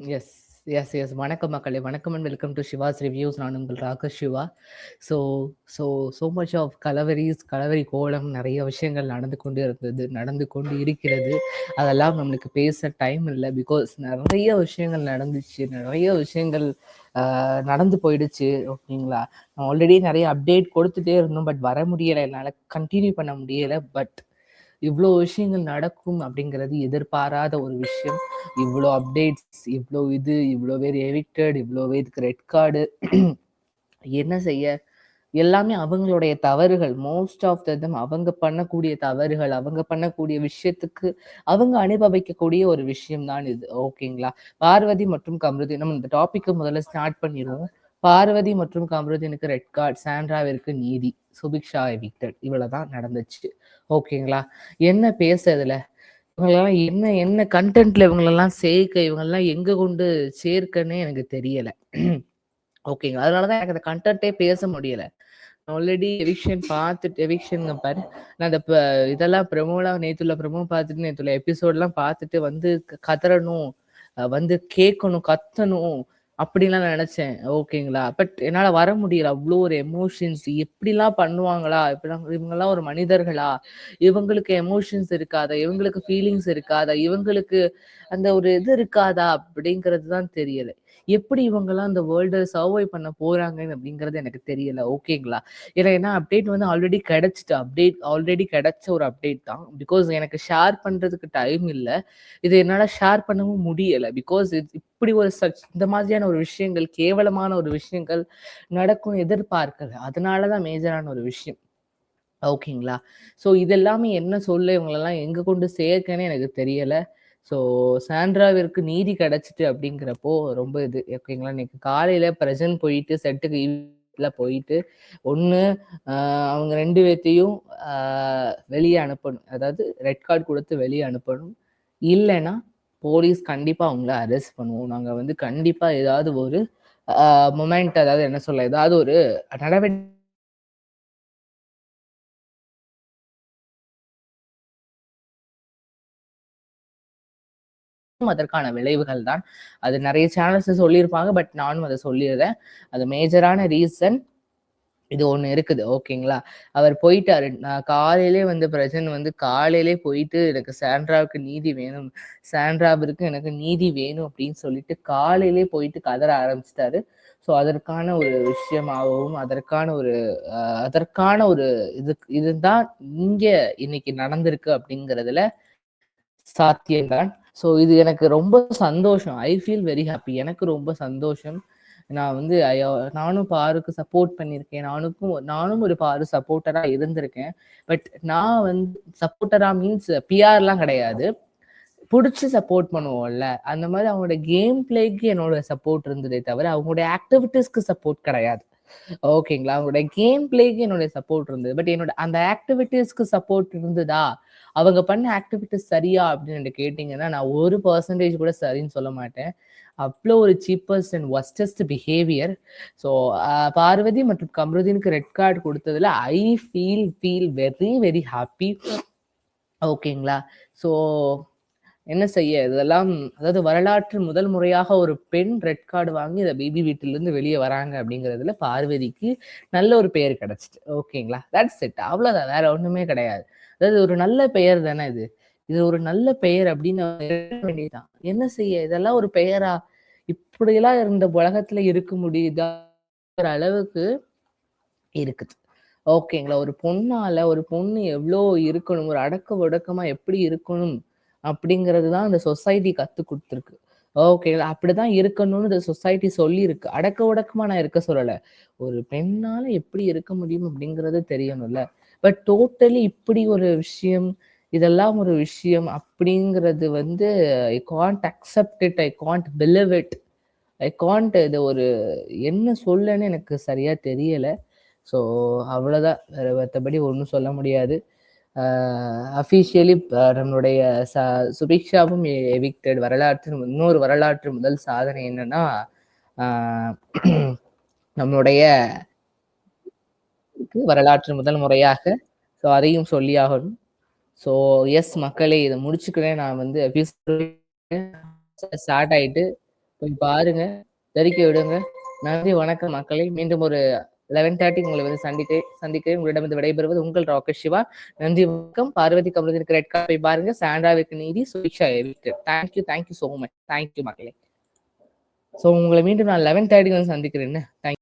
S S S வணக்கம் மக்களே. வணக்கம் and welcome to Siva's reviews நான் உங்கள் Rakesh Siva. So so so much of கலவரிஸ் கலவரி கோலம் நிறைய விஷயங்கள் நடந்து கொண்டு இருந்தது நடந்து கொண்டு இருக்கிறது. அதெல்லாம் நம்மளுக்கு பேச டைம் இல்லை. பிகாஸ் நிறைய விஷயங்கள் நடந்துச்சு. நிறைய விஷயங்கள் நடந்து போயிடுச்சு. ஓகேங்களா? நான் ஆல்ரெடி நிறைய அப்டேட் கொடுத்துட்டே இருந்தோம். பட் வர முடியலை. என்னால் கண்டினியூ பண்ண முடியலை. பட் இவ்வளோ விஷயங்கள் நடக்கும் அப்படிங்கிறது எதிர்பாராத ஒரு விஷயம். இவ்வளோ அப்டேட்ஸ் இவ்வளோ இது இவ்வளோ பேர் எவிக்டட் இவ்வளோ பேருக்கு ரெட் கார்டு என்ன செய்ய? எல்லாமே அவங்களுடைய தவறுகள். மோஸ்ட் ஆஃப் தம் அவங்க பண்ணக்கூடிய தவறுகள் அவங்க பண்ணக்கூடிய விஷயத்துக்கு அவங்க அனுபவிக்கக்கூடிய ஒரு விஷயம் தான் இது ஓகேங்களா பார்வதி மற்றும் கம்ருதி நம்ம இந்த டாப்பிக்கை முதல்ல ஸ்டார்ட் பண்ணிடுவோம். பார்வதி மற்றும் கம்ருதீனுக்கு ரெட் கார்டு சாண்ட்ராவிற்கு நீதி சுபிக்ஷா எவிக்டட் இவ்வளவுதான் நடந்துச்சு. ஓகேங்களா என்ன பேசுறதுல? இவங்களெல்லாம் என்ன என்ன கண்டென்ட்ல இவங்களெல்லாம் சேர்க்க இவங்கெல்லாம் எங்க கொண்டு சேர்க்கன்னு எனக்கு தெரியல. ஓகேங்களா அதனாலதான் எனக்கு அந்த கண்டென்ட்டே பேச முடியல. ஆல்ரெடி எவிக்ஷன் பார்த்துட்டு எவிக்ஷன் பாரு. நான் அந்த ப- இதெல்லாம் ப்ரமோலாம் நேத்துல ப்ரமோ பார்த்துட்டு நேத்துல எபிசோட்லாம் பார்த்துட்டு வந்து க- கதறணும் வந்து கேட்கணும் கத்தணும். அப்படிலாம் நான் நினைச்சேன். ஓகேங்களா? பட் என்னால வர முடியல. அவ்வளோ ஒரு எமோஷன்ஸ் எப்படிலாம் பண்ணுவாங்களா? இப்படிலாம் இவங்கெல்லாம் ஒரு மனிதர்களா? இவங்களுக்கு எமோஷன்ஸ் இருக்காதா? இவங்களுக்கு ஃபீலிங்ஸ் இருக்காதா? இவங்களுக்கு அந்த ஒரு இது இருக்காதா? அப்படிங்கிறது தான் தெரியல. எப்படி இவங்கெல்லாம் அந்த வேர்ல்டை சர்வை பண்ண போறாங்க அப்படிங்கிறது எனக்கு தெரியல. ஓகேங்களா? ஏன்னா ஏன்னா அப்டேட் வந்து ஆல்ரெடி கிடைச்சிட்டு அப்டேட் ஆல்ரெடி கிடைச்ச ஒரு அப்டேட் தான். பிகாஸ் எனக்கு ஷேர் பண்றதுக்கு டைம் இல்லை. இது என்னால ஷேர் பண்ணவும் முடியல. பிகாஸ் இப்படி ஒரு சச் இந்த மாதிரியான ஒரு விஷயங்கள் கேவலமான ஒரு விஷயங்கள் நடக்கும் எதிர்பார்க்கல. அதனாலதான் மேஜரான ஒரு விஷயம். ஓகேங்களா? ஸோ இதெல்லாமே என்ன சொல்ல இவங்களெல்லாம் எங்க கொண்டு சேர்க்கன்னு எனக்கு தெரியல. ஸோ சாண்ட்ராவிற்கு நீதி கிடைச்சிட்டு அப்படிங்கிறப்போ ரொம்ப இது. ஓகேங்களா? இன்னைக்கு காலையில பிரசன்ட் போயிட்டு செட்டுக்கு ஈவில் போயிட்டு ஒன்று அவங்க ரெண்டு பேர்த்தையும் வெளியே அனுப்பணும். அதாவது ரெட் கார்டு கொடுத்து வெளியே அனுப்பணும். இல்லைன்னா போலீஸ் கண்டிப்பாக அவங்கள அரெஸ்ட் பண்ணுவோம். நாங்கள் வந்து கண்டிப்பாக ஏதாவது ஒரு மொமெண்ட் அதாவது என்ன சொல்ல? ஏதாவது ஒரு நடவடிக்கை அதற்கான விளைவுகள் தான் அது நிறைய சேனல்ஸ் சொல்லியிருப்பாங்க பட் நானும் அதை சொல்லிடுறேன். அது மேஜரான ரீசன் இது ஒண்ணு இருக்குது ஓகேங்களா அவர் போயிட்டாரு. நான் காலையிலே வந்து பிரஜன் வந்து காலையிலே போயிட்டு எனக்கு சாண்ட்ராவுக்கு நீதி வேணும். சாண்ட்ராவிற்கு எனக்கு நீதி வேணும் அப்படின்னு சொல்லிட்டு காலையிலே போயிட்டு கதற ஆரம்பிச்சிட்டாரு. ஸோ அதற்கான ஒரு விஷயமாகவும் அதற்கான ஒரு அதற்கான ஒரு இது இதுதான் இங்க இன்னைக்கு நடந்திருக்கு அப்படிங்கிறதுல சாத்தியம்தான். ஸோ இது எனக்கு ரொம்ப சந்தோஷம். ஐ ஃபீல் வெரி ஹாப்பி எனக்கு ரொம்ப சந்தோஷம். நான் வந்து ஐயோ, நானும் பாருக்கு சப்போர்ட் பண்ணியிருக்கேன். நானுக்கும் நானும் ஒரு பாரு சப்போர்ட்டராக இருந்திருக்கேன். பட் நான் வந்து சப்போர்ட்டராக மீன்ஸ் பிஆர்லாம் கிடையாது. பிடிச்சி சப்போர்ட் பண்ணுவோம்ல. அந்த மாதிரி அவங்களோட கேம் பிளேக்கு என்னோட சப்போர்ட் இருந்ததே தவிர அவங்களுடைய ஆக்டிவிட்டீஸ்க்கு சப்போர்ட் கிடையாது. ஓகேங்களா அவங்களோட கேம் பிளேக்கு என்னோட சப்போர்ட் இருந்தது. பட் என்னோட அந்த ஆக்டிவிட்டீஸ்க்கு சப்போர்ட் இருந்ததா? அவங்க பண்ண ஆக்டிவிட்டிஸ் சரியா அப்படின்னு கேட்டிங்கன்னா நான் ஒரு பர்சன்டேஜ் கூட சரின்னு சொல்ல மாட்டேன். அவ்வளோ ஒரு cheapest and worstest behaviour so Parvathi மற்றும் கம்ருதீனுக்கு ரெட் கார்டு கொடுத்ததுல I feel feel very very happy ஓகேங்களா? ஸோ என்ன செய்ய? இதெல்லாம் அதாவது வரலாற்று முதல் முறையாக ஒரு பெண் ரெட் கார்டு வாங்கி இந்த பேபி வீட்டிலிருந்து வெளியே வராங்க அப்படிங்கிறதுல பார்வதிக்கு நல்ல ஒரு பெயர் கிடைச்சிட்டு ஓகேங்களா? தட்ஸ் இட் அவ்வளோதான் வேற ஒன்றுமே கிடையாது. அதாவது ஒரு நல்ல பெயர் தானே இது? இது ஒரு நல்ல பெயர் அப்படின்னு எழுத வேண்டியதுதான். என்ன செய்ய? இதெல்லாம் ஒரு பெயரா? இப்படியெல்லாம் இருந்த உலகத்துல இருக்க முடியுதா? அளவுக்கு இருக்குது. ஓகேங்களா. ஒரு பொண்ணால ஒரு பொண்ணு எவ்வளோ இருக்கணும்? ஒரு அடக்க ஒடுக்கமா எப்படி இருக்கணும்? அப்படிங்கிறது தான் இந்த சொசைட்டி கத்து கொடுத்துருக்கு. ஓகேங்களா. அப்படிதான் இருக்கணும்னு இந்த சொசைட்டி சொல்லியிருக்கு. அடக்க ஒடுக்கமா நான் இருக்க சொல்லலை. ஒரு பெண்ணால எப்படி இருக்க முடியும் அப்படிங்கிறது தெரியணும்ல. பட் டோட்டலி இப்படி ஒரு விஷயம் இதெல்லாம் ஒரு விஷயம் அப்படிங்கிறது வந்து I can't accept it I can't believe it I can't இது ஒரு என்ன சொல்லன்னு எனக்கு சரியாக தெரியலை. ஸோ அவ்வளோதான் வேறு மற்றபடி ஒன்றும் சொல்ல முடியாது. அஃபிஷியலி நம்மளுடைய ச சுபிக்ஷாவும் எவிக்டட் வரலாற்று இன்னொரு வரலாற்று முதல் சாதனை என்னன்னா நம்மளுடைய இருக்கு வரலாற்று முதல் முறையாக. ஸோ அதையும் சொல்லி ஆகணும். ஸோ எஸ் மக்களே இதை முடிச்சுக்கிறேன். நான் வந்து ஸ்டார்ட் ஆயிட்டு போய் பாருங்க. தெரிக்க விடுங்க. நன்றி வணக்கம் மக்களை. மீண்டும் ஒரு லெவன் தேர்ட்டி உங்களை வந்து சந்திக்க சந்திக்கிறேன். உங்களிடம் வந்து விடைபெறுவது உங்கள் ராகேஷ் சிவா. நன்றி வணக்கம். பார்வதி கமலத்திற்கு ரெட் கார்ட் போய் பாருங்க. சாண்டாவிற்கு நீதி Subiksha எவிக்கு thank you thank you so much thank you மக்களே. ஸோ உங்களை மீண்டும் நான் லெவன் தேர்ட்டிக்கு வந்து சந்திக்கிறேன். தேங்க்யூ